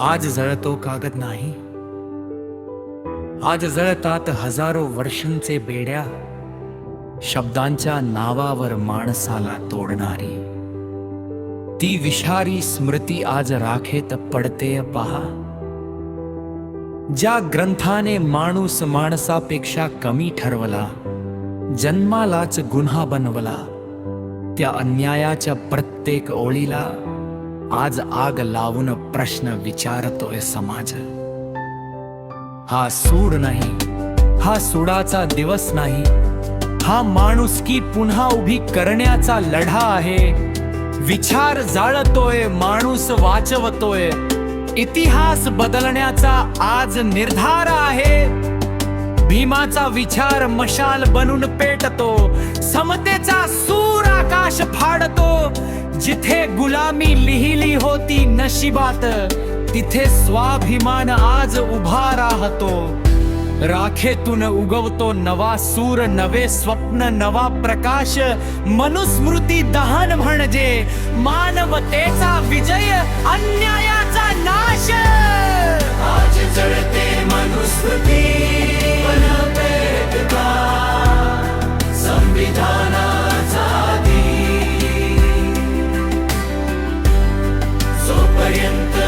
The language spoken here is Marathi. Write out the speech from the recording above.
आज जळतो कागद नाही. आज जळतात हजारो वर्षांचे बेड्या. शब्दांच्या नावावर माणसाला तोडणारी. ती विषारी स्मृती आज राखेत पडते पहा. ज्या ग्रंथाने माणूस माणसापेक्षा कमी ठरवला जन्मालाच गुन्हा बनवला त्या अन्यायाच्या प्रत्येक ओळीला आज आग लावून प्रश्न विचारतोय समाज. हा सूड नाही हा सुडाचा दिवस नाही हा माणूस की पुन्हा उभी करण्याचा लढा आहे. विचार जाळतोय माणूस वाचवतोय इतिहास बदलण्याचा आज निर्धार आहे. भीमाचा विचार मशाल बनून पेटतो समतेचा सूर आकाश फाडतो जिथे गुलामी लिहिली होती नशिबात तिथे स्वाभिमान आज उभा राहतो. राखेतून उगवतो नवा सूर नवे स्वप्न नवा प्रकाश मनुस्मृती दहन म्हणजे मानवतेचा विजय अन्यायाचा नाश. siente